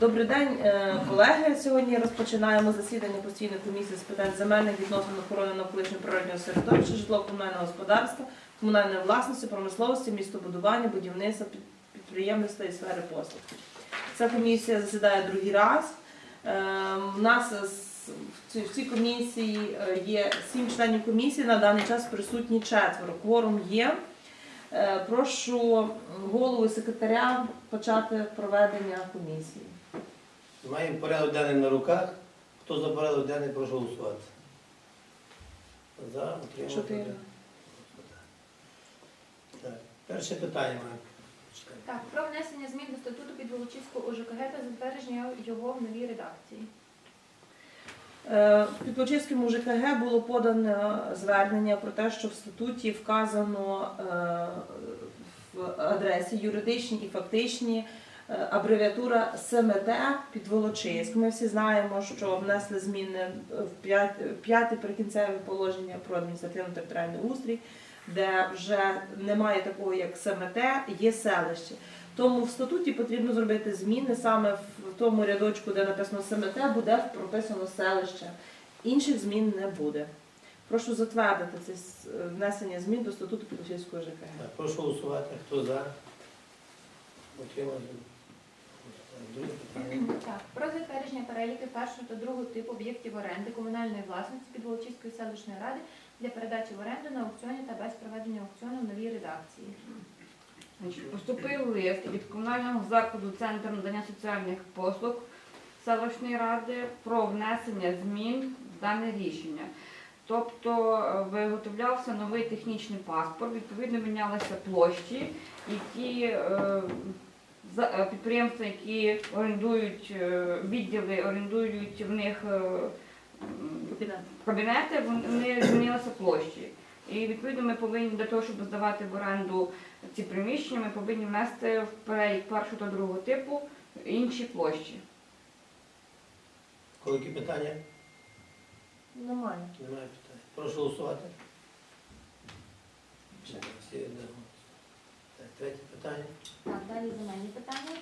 Добрий день, е, колеги. Сьогодні розпочинаємо засідання постійної комісії з питань земельних відносин охорони навколишнього природнього середовища, житлово-комунального господарства, комунальної власності, промисловості, містобудування, будівництва, підприємництва і сфери послуг. Ця комісія засідає другий раз. Е, У нас в цій- комісії е, є сім членів комісії. На даний час присутні четверо. Кворум є. Е, Прошу голову і секретаря почати проведення комісії. Маємо порядок денний на руках. Хто за порядок денний, прошу голосувати. За, утримати. Чотири. Так, перше питання маємо. Так, про внесення змін до статуту Підволочиського ОЖКГ та затвердження його в новій редакції. Е, В Підволочиському ЖКГ було подано звернення про те, що в статуті вказано е, в адресі юридичні і фактичні абревіатура СМТ Підволочиськ. Ми всі знаємо, що внесли зміни в п'яте прикінцеве положення про адміністративно-територіальний устрій, де вже немає такого, як СМТ, є селище. Тому в статуті потрібно зробити зміни саме в тому рядочку, де написано СМТ, буде прописано селище. Інших змін не буде. Прошу затвердити це внесення змін до статуту Підвищівського ЖКГ. Прошу голосувати. Хто за? Утримати. Так, про затвердження переліки першого та другого типу об'єктів оренди комунальної власності Підволочиської селищної ради для передачі в оренду на аукціоні та без проведення аукціону в новій редакції. Поступив лист від комунального закладу Центр надання соціальних послуг селищної ради про внесення змін в дане рішення. Тобто е, виготовлявся новий технічний паспорт, відповідно мінялися площі, які е, підприємства, які орендують е, відділи, орендують в них е, кабінети, вони змінилися площі. І відповідно ми повинні для того, щоб здавати в оренду ці приміщення, ми повинні внести в перелік першого та другого типу інші площі. Коли які питання? Нормально. Немає питань. Прошу голосувати. Третє питання. Так, далі земельні питання.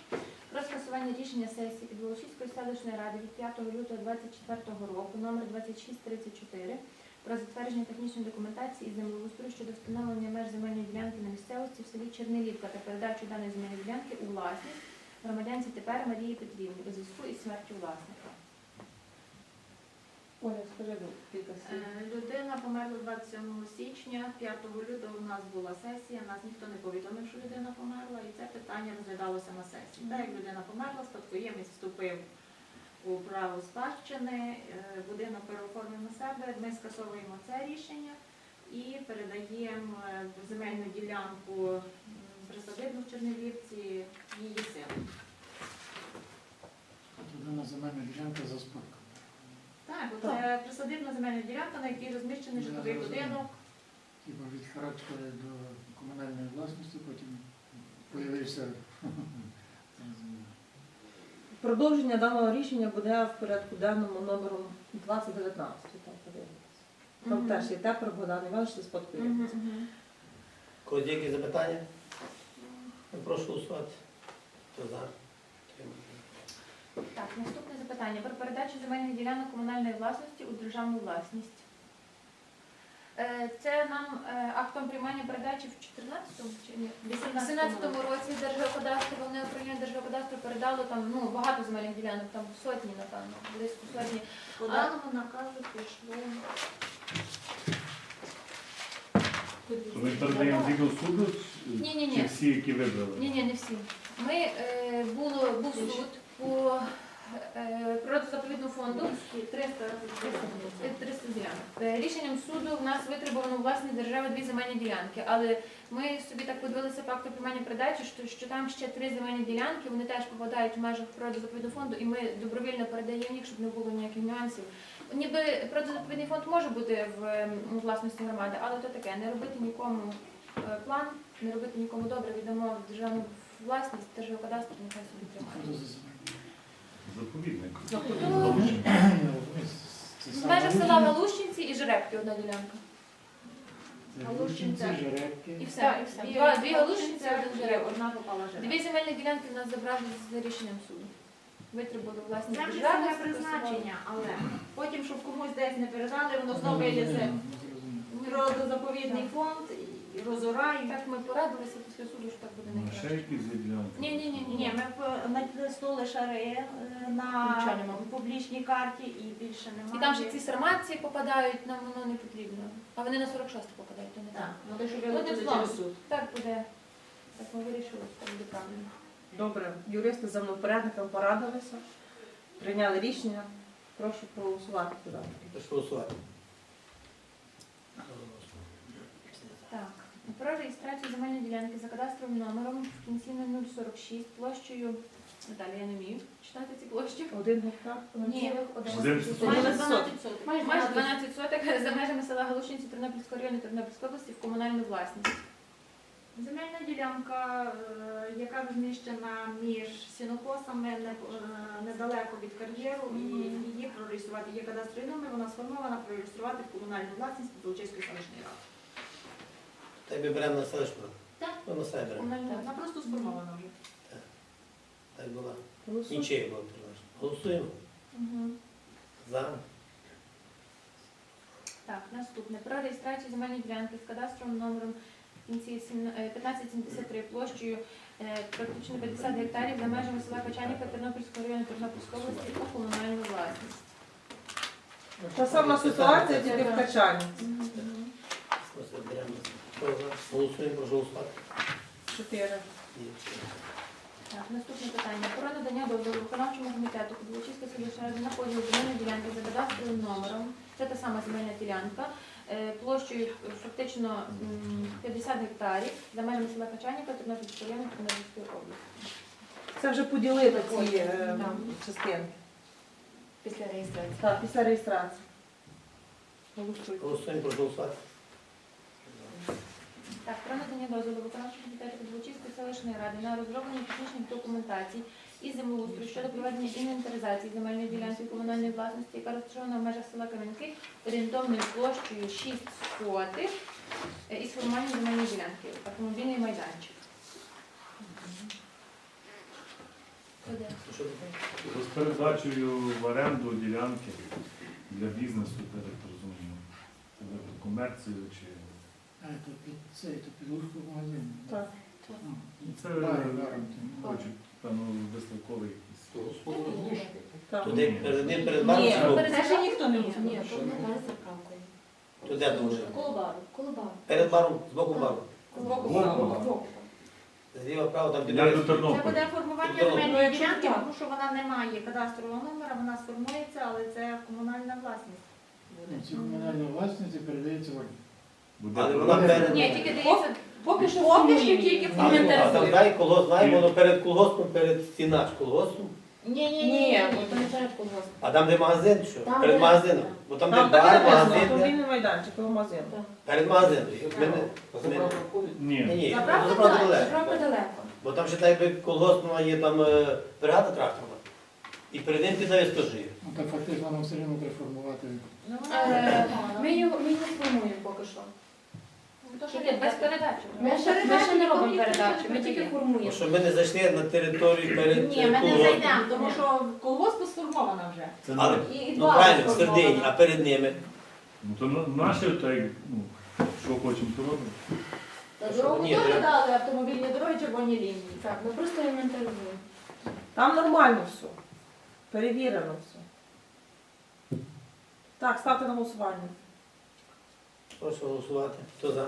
Про скасування рішення сесії Підволочиської селищної ради від 5 лютого 2024 року номер 2634 про затвердження технічної документації і землеустрою щодо встановлення меж земельної ділянки на місцевості в селі Чернелівка та передачу даної земельної ділянки у власність громадянці тепер Марії Петрівні у зв'язку із смертю власника. Оля, скажи ну, кілька слів. Е, Людина померла 27 січня, 5 лютого у нас була сесія, нас ніхто не повідомив, що людина померла, і це питання розглядалося на сесії. Так як людина померла, спадкоємець вступив у право спадщини, е, будинок переоформив на себе, ми скасовуємо це рішення і передаємо е, земельну ділянку присадибну в Чернівці її сину. Туди на земельна ділянка за спадком. Так, це присадибна земельна ділянка, на якій розміщений житловий будинок. Типа від характеру до комунальної власності, потім появився. Продовження даного рішення буде в порядку денному номером 2019. Там подивитися. Там Мгм. теж є тепер Богдан Іванович це. Мгм, мгм. Коли є які запитання? Прошу голосувати. Хто за? Так, наступне запитання про передачу земельних ділянок комунальної власності у державну власність. Е, Це нам е, актом приймання передачі в 14-му чи ні? В 18-му році Держгеокадастр, головне управління Держгеокадастру передало там ну, багато земельних ділянок, там сотні, напевно, близько сотні. По даному наказу пішло. Ми передаємо тільки суду Ні-ні-ні. чи всі, які вибрали? Ні, ні, не всі. Ми е, було був суд по е, природозаповідному фонду. 300 Це 300 ділянок. Рішенням суду в нас витребувано у власні держави дві земельні ділянки, але ми собі так подивилися по акту приймання передачі, що, що там ще три земельні ділянки, вони теж попадають в межах природозаповідного фонду, і ми добровільно передаємо їх, щоб не було ніяких нюансів. Ніби природозаповідний фонд може бути в власності громади, але то таке, не робити нікому е, план, не робити нікому добре, віддамо державну власність, держгеокадастр, нехай собі тримає. Заповідник. В межах села Галущинці і Жеребки одна ділянка. Галущинці, І все, Так, і все. дві- Два, дві Галущинці, один і Жеребок. одна попала жертва. Дві земельні ділянки в нас забрали за рішенням суду. витребували власні Землі держави. саме призначення, але потім, щоб комусь десь не передали, воно знову йде Зрозуміло, це зрозуміло. природозаповідний фонд і. Так ми порадилися після суду, що так буде Ну, найкраще. Ще якісь є ділянки? Ні, ні, ні, Ні, ми п- натиснули шари е, на нема. публічній карті і більше немає. І там ще ці сарматці попадають, нам воно не потрібно. А вони на 46 попадають, то не Так, так. Ну, вилучили не злом. через суд. Так буде. Так ми вирішили, що так буде правильно. Добре, юристи за мною порядником порадилися, прийняли рішення. Прошу проголосувати туди. Прошу голосувати. Так, про реєстрацію земельної ділянки за кадастровим номером в кінці 046 площею. Наталя, я не вмію читати ці площі. Один гектар. Ні, Один майже 12 соток. соток. Майже 12 соток за межами села Галушинці Тернопільського району Тернопільської області в комунальну власність. Земельна ділянка, е, яка розміщена між сінокосами е, недалеко від кар'єру, і її прореєструвати. Є кадастровий номер, вона сформована, прореєструвати в комунальну власність Підволочиської селищної ради. Тебе беремо на селищну. Так. Ну, на себе беремо. Вона просто сформована вже. Так була. Голосуй. Нічого було переважно. Голосуємо. Мгм. За. Так, наступне. Про реєстрацію земельної ділянки з кадастровим номером в кінці сім- е, 1573 площею е, практично 50 гектарів за межами села Качанівка Тернопільського району Тернопільської області у комунальну власність. Та сама ситуація, тільки в Качані. Хто за? Голосуємо, прошу голосувати. Чотири. Так, наступне питання. Про надання дозволу виконавчому комітету Підволочиська селищна ради на поділ земельної ділянки за кадастровим номером. Це та сама земельна ділянка. е, Площею фактично м, 50 гектарів за межами села Качанівка Тернопільського району Тернопільської області. Це вже поділили ці е, частинки. Після реєстрації. Так, після реєстрації. Голосуй. Голосуємо, прошу голосувати. Так, про надання дозволу виконавчого комітету Підволочиської селищної ради на розроблення технічних документацій і землеустрою щодо проведення інвентаризації земельної ділянки комунальної власності, яка розташована в межах села Кам'янки орієнтовною площею 6 сотих е, із формуванням земельної ділянки, автомобільний майданчик. З в оренду ділянки для бізнесу, так розумію. Це чи. А, то під то магазин. Так. Ну, Ну, Це Даром, даром. певно, виставковий якийсь. Так. Туди перед ним перед баром Ні, чи перед- це ще ніхто не Ні, розуміє. то не заправкою. Туди дуже. Коло бару. Коло бару. Перед баром, з боку бару. Збоку. Збоку. Зліва право там Я Це Тернополя. буде формування Добре. земельної Ну, ділянки, так. тому що вона не має кадастрового номера, вона сформується, але це комунальна власність. буде. Ці комунальні власниці передається в. Буде Але вона перед. Ні, тільки дивіться, Поки що Поки що тільки А, інвентаризує. а там дай колгосп, знаємо, воно перед колгоспом, перед стіна з колгоспом. Ні, ні, Ні, бо то не перед колгоспом. А там, де магазин, що? Там, перед де- магазином. Бо там, Там і бар, магазин, де- автомобільний майданчик, коло магазину. перед магазином. Ми не- Ні. Ні, ні, Заправка заправка далеко. далеко. Заправка далеко. Бо там ще так якби колгоспна є там е, бригада тракторна. І перед ним підає стожив. Ну, так фактично нам все одно треба формувати. Ну, Е, Ми його, ми його формуємо поки що. Що без передачі. Ми ще, ми ще не робимо передачі, ми тільки формуємо. Щоб ми не зайшли на територію перед Ні, ми не колгоспом. зайдемо, тому що колгоспу сформована вже. Це Але, на- І ну два правильно, в сформована. середині, а перед ними. ну, то на- наші, так, ну, що хочемо, то робимо. Та Дорогу Ні, теж треба- дали, автомобільні дороги, червоні лінії. Так, ми просто інвентаризуємо. Там нормально все. Перевірено все. Так, ставте на голосування. Прошу голосувати. Хто за?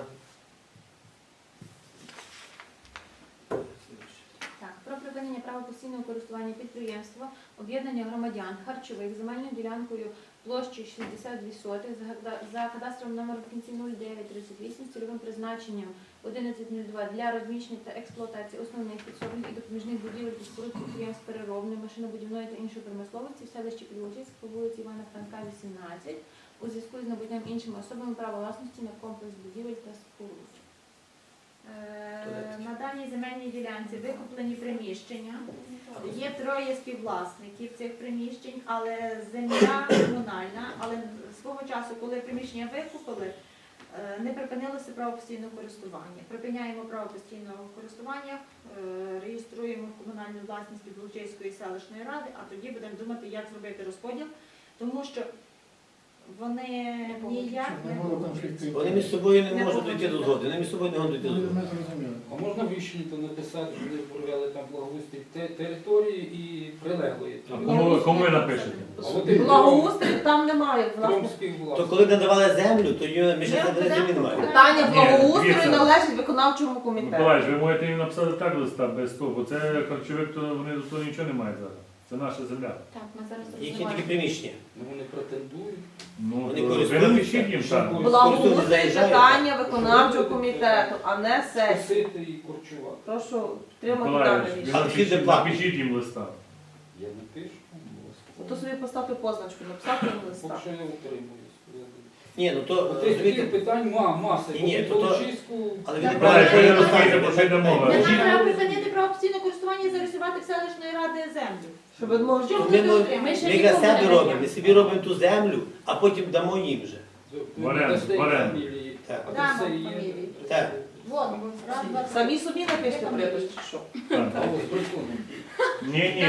Так, про припинення права постійного користування підприємства, об'єднання громадян харчових земельною ділянкою площею 62 сотих за кадастровим номером в кінці 0938 з цільовим призначенням 1102 для розміщення та експлуатації основних підсобних і допоміжних будівель та споруд підприємств переробної, машинобудівної та іншої промисловості в селищі Підволочиськ по вулиці Івана Франка, 18 у зв'язку з набуттям іншими особами права власності на комплекс будівель та споруд. Е, На даній земельній ділянці викуплені приміщення. Є троє співвласників цих приміщень, але земля комунальна. Але свого часу, коли приміщення викупили, Е, Не припинилося право постійного користування. Припиняємо право постійного користування, е, реєструємо в комунальну власність Підволочиської селищної ради, а тоді будемо думати, як зробити розподіл, тому що вони ніяк Щоб не не було конфліктів. Вони між собою не можуть дійти до згоди, вони між собою не можуть дійти до Ми згоди. зрозуміли. А можна в рішенні то написати, що вони провели там благоустрій те- території і прилеглої. А кому, кому ви напишете? А от і Благоустрій там немає. трьом Власне. То співвласникам. коли надавали землю, то її між Ми себе землі немає. Питання Ні, благоустрою дивіться. належить виконавчому комітету. Миколаївич, ви можете їм написати так листа без того, бо це харчовик, то вони до того нічого не мають зараз. Це наша земля. Так, ми зараз Їхні тільки розглядаємо. приміщення. Ну, Вони претендують. Ну, Вони то ви користуються. напишіть їм. Благоустрій питання виконавчого комітету, а не сесії. Косити і корчувати. Прошу підтримати Миколаївич, дане ви рішення. Але напишіть, вхід напишіть їм листа. Я напишу. Ну, То собі поставте позначку, написати їм листа. Поки що я утримуюсь. Ні, ну то От Таких питань ма- маса. Ні, ні, то- то- Волочиську але ви не Миколаївич, ви не розумієте, про що йде мова. Нам треба припинити право постійного користування і зареєструвати в селищної ради землю. Щоб могли- Ми, ви ми, отримаєте? Ми ще ми для нікому себе не робимо, даємо. ми собі робимо ту землю, а потім дамо їм вже. В оренду, в оренду. Так. Дамо фамілії. Так. Вон, раз, два, три. Самі собі чи що? Так. Ні, ні,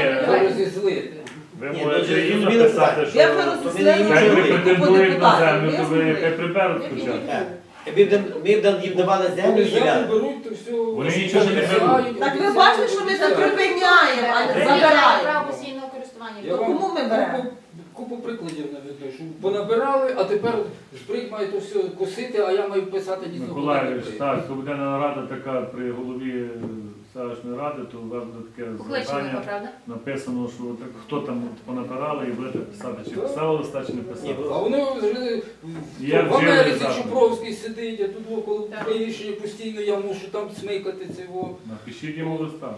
ви Ні, можете ну, їм зрозуміло, написати, що Як ви ми не так ви претендуєте на землю, то ви хай приберуть спочатку. Так. Якби б дам- ми б дам- їм давали землю і беруть, то все. Вони нічого не беруть. Так ви бачите, що ми це обіцяють. припиняємо, а не Припиняємо забираємо. право. Я То вам кому ми беремо? Купу, купу прикладів наведу, що понабирали, а тепер збрик має то все косити, а я маю писати ні. Миколаївич, так, то буде нарада така при голові е, селищної ради, то у вас буде таке Покличемо правда? написано, що так, хто там понабирали і будете писати, чи писали листа, чи не писали. А вони вже Я в Америці вжив Чупровський сидить, а тут около Так. приміщення постійно я мушу там смикати цього. Напишіть йому листа.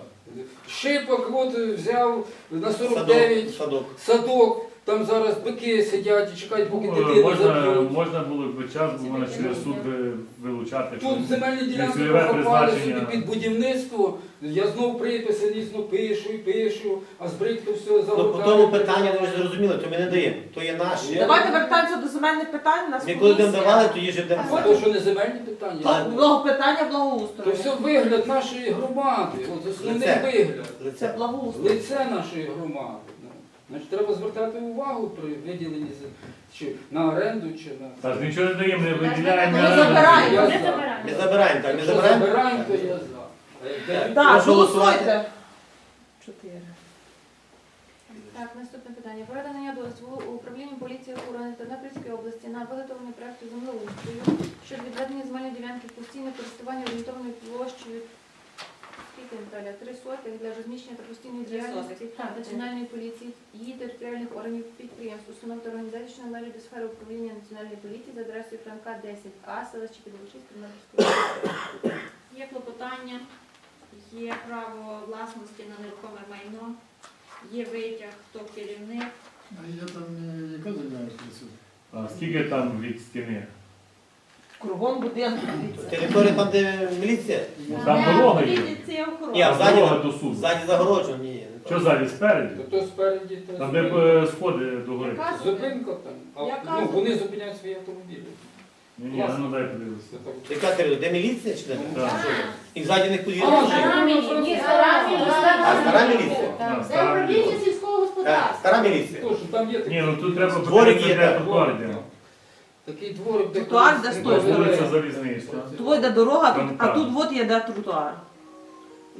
Шипок от взяв на Садок. 49 Садок. садок, там зараз бики сидять і чекають, поки Ну, дитину можна, заб'ють. можна було б час, бо можна через суд ви- вилучати. що- Тут земельні ділянки Цільове призначення. собі під будівництво. Я знов приписи лісно пишу і пишу, а збрик то все Ну, по тому питанню ви ж зрозуміли, то ми не даємо. То є наше. Давайте вертаємося до земельних питань. У нас Ми коли комісія. давали, то їжі А дамо. то, що не земельні питання. Так. Благо- питання То благоустрою. все вигляд нашої громади. От основний Лице. вигляд. Це Лице. благоустрій. Лице нашої громади. Значить, треба звертати увагу при виділенні чи на оренду, чи на. Та ж нічого не даємо, не виділяємо. Ми забираємо. Ми забираємо. Ми забираємо, так, ми Якщо забираємо. забираємо, то я за. А як дають, Так, Прошу голосуйте. Чотири. Так, наступне питання. Про надання дозволу управлінню поліції охорони Тернопільської області на виготовлення проекту землеустрою щодо відведення земельної ділянки в постійне користування орієнтовною площею скільки Наталя? Три сотих для розміщення та постійної Три діяльності сотих. національної поліції, її територіальних органів підприємств, установ та організацій, що належать до сфери управління національної поліції за адресою Франка 10А, селище Підволочиськ, Тернопільської області. Є клопотання, є право власності на нерухоме майно, є витяг, хто керівник. А я там е, яка займаюся? А скільки там від стіни? Кругом будинку. Територія там, де міліція? Там Де дорога є. охорона. Ні, а дорога до суду. ззаді загороджено, ні. Що так. ззаді, спереді? то, то спереді, то Там де зупинка. е, сходи до гори. Яка Зупинка там. А, Яка ну, вони зупиняють свої автомобілі. Ні, ні, ну дай подивитися. Це так. Яка територія? Де міліція чи де? Так. І ззаді них подвір'я А. Стара міліція. Міліція. А, стара міліція? Так. Це стара управління міліція. сільського Так, господарства. стара міліція. Тож, там є Ні, ну тут треба Дворик подивитися, є, так. йде. Такий дворик, де Тротуар, колись де не було. Вулиця Залізниця. Тут йде дорога, тут, а тут от є де тротуар.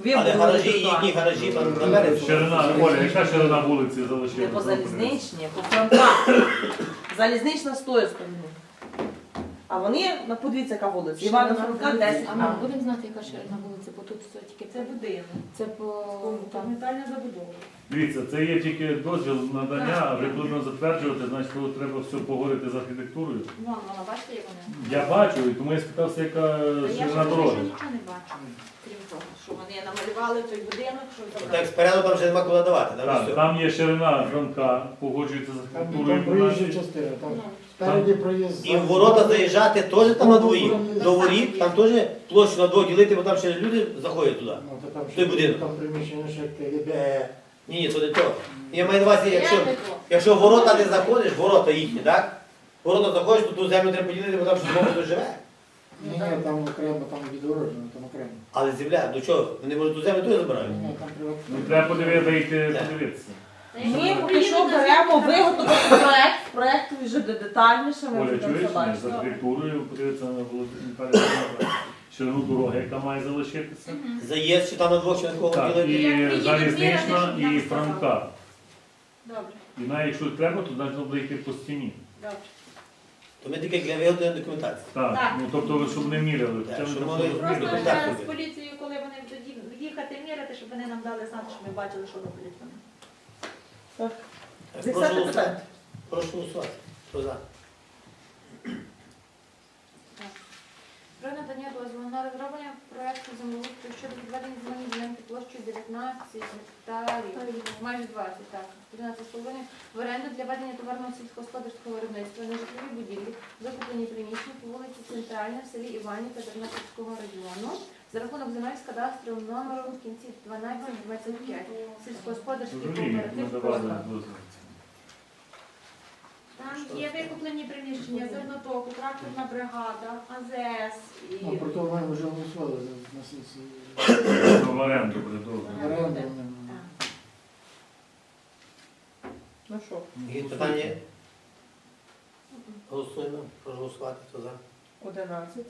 Але Вибудований гаражі, їхні гаражі там на. Ширина, Оля, яка ширина вулиці Не залишилася? по залізничні, по фронтах. Залізнична стоїть. А вони, ну, подивіться, яка вулиця. Івана Франка 10. А ми будемо знати, яка ширина вулиці, бо тут все тільки Це будинок. Це по там. Документальна забудова. Дивіться, це є тільки дозвіл надання, а вже потрібно будемо затверджувати, значить тут треба все поговорити з архітектурою. Вон вона, бачите, як вона? Я бачу, і тому я спитався, яка Та я ж ширина ще дороги. нічого не бачу. Крім того, що вони намалювали той будинок, що Так забрали. спереду там вже нема куди давати. Там Так, все. там є ширина франка, погоджується з Там, архітектурою. там проїжджа частина, там Ну, спереді проїзд. І в ворота заїжджати теж там на двоїх. До воріт, там теж площу на двох ділити, бо там ще люди заходять туди. Ну, то там, Той будинок. там приміщення ще КГБ. Ні, ні, то не то. Я маю на увазі, якщо, якщо в ворота не заходиш, ворота їхні, так? Ворота заходиш, то ту землю треба поділити, бо там ще знову живе. Ні, ні, там окремо, там відгороджено, там окремо. Але земля, до чого? Вони можуть ту землю туди забирають. Ні, там приватно. Ну треба подивитися, вийти подивитися. Ми поки що беремо виготовити проект, проект вже де- детальніше, ми Оля, будемо чуєш, це мене бачити. за архітектурою подивитися на Володимира ширину дороги, яка має залишитися. Заїзд, чи там на двох, чи на кого Так, ділити. і залізнична, і франка. Добре, І навіть якщо треба, то навіть буде йти по стіні. добре. То ми тільки для виготовлення документації. Так, Так. ну тобто, щоб не міряли. Так, Хоча щоб ми могли просто Просто так вже з робити. поліцією, коли вони тоді їхати міряти, щоб вони нам дали знати, що ми бачили, що роблять вони. Прошу Десяте голосувати. питання. Прошу голосувати. Хто за? Про надання дозволу на розроблення проекту землеустрою щодо відведення земельної площею 19 гектарів, майже 20, так, 11,5, в оренду для ведення товарного сільськогосподарського виробництва на житлові будівлі, викуплені приміщення по вулиці Центральна в селі Іванівка Тернопільського району за рахунок земель з кадастровим номером в кінці 1225. Сільськогосподарський кооператив «Козак». Там є викуплені приміщення, зернотоку, тракторна бригада, АЗС і Ну, про то ми вже голосували на сесії. Ну, В оренду буде добре. Оренда вони. Ну що, Є питання? Голосуємо. Прошу голосувати. Хто за? 11.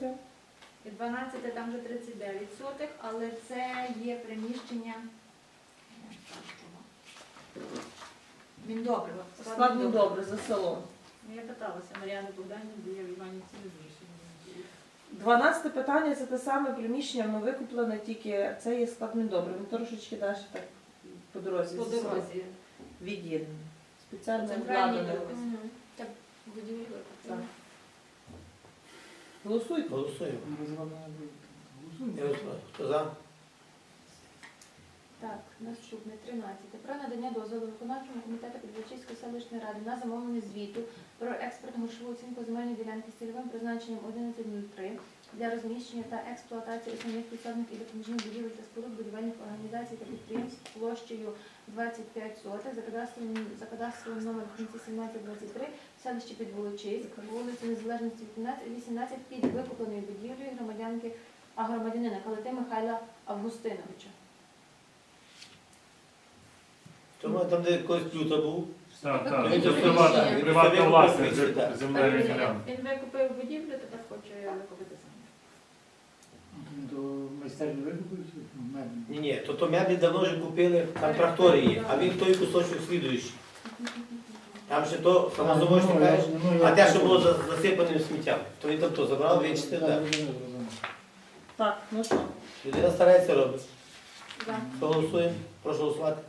І 12 там вже 39 сотих, але це є приміщення. е, так, чого? Складно добре за село. Ну, Я питалася Мар'яни Богданівни, бо я в Іванівці не дуже. 12 питання це те саме приміщення, воно викуплене, тільки це є склад добре. Ми трошечки далі так по дорозі. По дорозі. Від'єднано. Спеціально обладнане. Так, будівлю. Так. Голосуйте. Голосуємо. Голосуємо. Хто за? Так, наступне 13. Про надання дозволу виконавчому комітету Підволочиської селищної ради на замовлення звіту про експертну грошову оцінку земельної ділянки з цільовим призначенням 1103 для розміщення та експлуатації основних підсобних і допоміжних будівель та споруд будівельних організацій та підприємств площею 25 сотих за кадастровим, за кадастровим номером 1723 в селищі Підволочиськ, вулиці Незалежності 18 під викупленою будівлею громадянки, а громадянина Калити Михайла Августиновича. Тому там, де колись плюта був, Так, так. Ну, приватна, приватна власність так. земельної ділянки. Він викупив будівлю, тепер хоче викупити землю. До майстерні викупують? Ну. Ні, ні, то то меблі давно вже купили, там трактори є, а він той кусочок слідуючий. Там ще то самозамочник Ну, кажеш, ну, а те, що було за- засипаним сміттям, то він там то забрав, вичистив. Так, ну що? Людина старається робити. За. Хто? Прошу голосувати.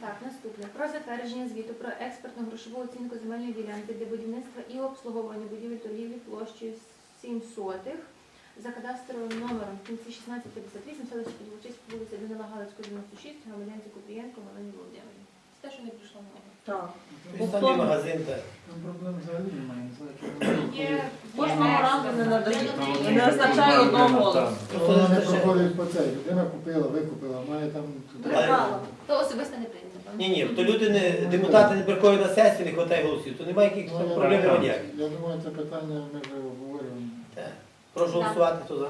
Так, наступне. Про затвердження звіту про експертну грошову оцінку земельної ділянки для будівництва і обслуговування будівель торгівлі площею 7 сотих за кадастровим номером в кінці 1658 селища Підволочиськ, вулиця Данила Галицького, 96, громадянці Купрієнко, Галині Володимирівні. Це те, що не прийшло на увагу. Так. Підставний магазин, так. Там проблем взагалі немає, не знаю, чому. Є Кожного разу не надають. Не вистачає одного голосу. Просто Вони не проходять по цей. Людина купила, викупила, має там... Брала. То особисто не прийнято. Ні, ні, то люди не депутати не приходять на сесію, не вистачає голосів, то немає якихось Ну, проблем ніяких. Я думаю, це питання ми вже обговорюємо. Так. Прошу голосувати, хто за.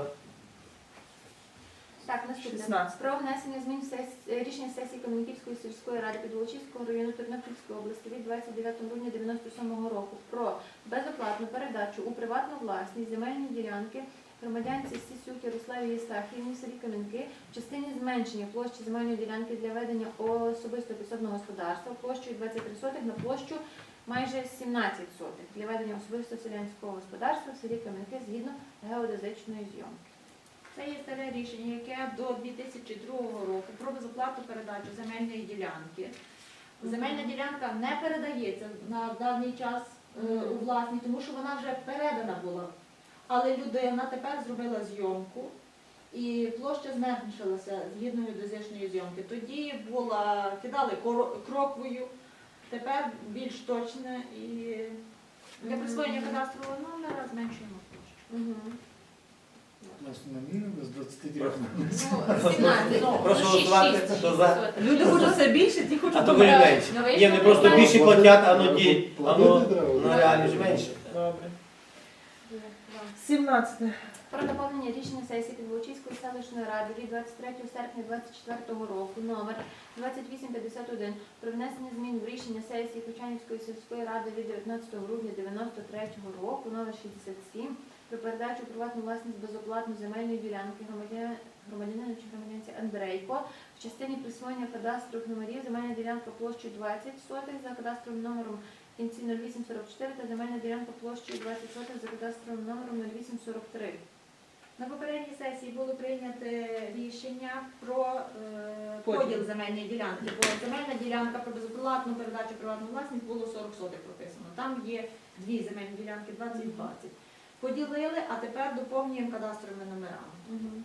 Так, наступне. 16. Про внесення змін в сес- е, рішення сесії Кам'янківської сільської ради Підволочиського району Тернопільської області від 29 грудня 97 року про безоплатну передачу у приватну власність земельні ділянки громадянці Сісюк Ярославі Єстахівні в селі Кам'янки в частині зменшення площі земельної ділянки для ведення особистого підсобного господарства площею 23 сотих на площу майже 17 сотих для ведення особистого селянського господарства в селі Кам'янки згідно геодезичної зйомки. Це є старе рішення, яке до 2002 року про безоплатну передачу земельної ділянки. Земельна ділянка не передається на даний час е, у власність, тому що вона вже передана була. Але людина тепер зробила зйомку і площа зменшилася згідно геодезичної зйомки. Тоді була кидали кроквою, тепер більш точне і для присвоєння кадастрового номера зменшуємо площу. Намірили з 23 Просто. Ну, 17. Прошу Ну, голосувати, хто за. Люди хочуть все більше, ті хочуть А то ви менше. Ну, Ні, не просто більше платять, а ну ді, а ну, Платити треба. ну реально ж менше. Добре. Два. 17. Про доповнення рішення сесії Підволочиської селищної ради від 23 серпня 2024 року номер 2851 про внесення змін в рішення сесії Кочанівської сільської ради від 19 грудня 1993 року номер 67 про передачу приватну власність безоплатно земельної ділянки громадя- громадянину чи громадянці Андрейко в частині присвоєння кадастрових номерів земельна ділянка площею 20 сотих за кадастровим номером кінці 0844 та земельна ділянка площею 20 сотих за кадастровим номером 0843. На попередній сесії було прийнято рішення про е, Поділ. поділ земельної ділянки, бо земельна ділянка про безоплатну передачу приватну власність було 40 сотих прописано. Там є дві земельні ділянки 20-20. Поділили, а тепер доповнюємо кадастровими номерами.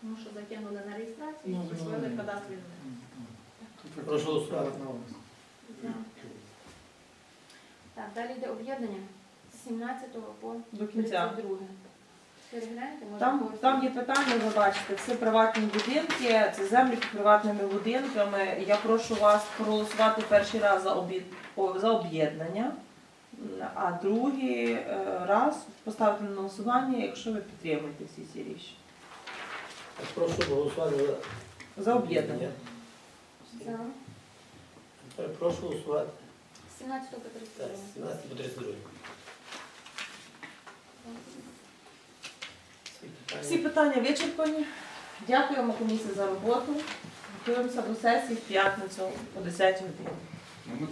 Тому що закинули на реєстрацію і Ну, присвоїли ну, кадастрові номери. Прошу голосувати. приватна власність. Так, далі йде об'єднання з 17 по До кінця. 32. Перегляньте, може Там, когось- там є питання, ви бачите, це приватні будинки, це землі під приватними будинками. Я прошу вас проголосувати перший раз за об'єд- о, за об'єднання, а другий е, раз поставити на голосування, якщо ви підтримуєте всі ці рішення. Прошу голосувати за За об'єднання. За. Тепер Прошу голосувати. З 17 по Так, 17 по 32. Всі питання вичерпані. Дякуємо комісії за роботу. Готуємося до сесії в п'ятницю о 10 годині. Ну,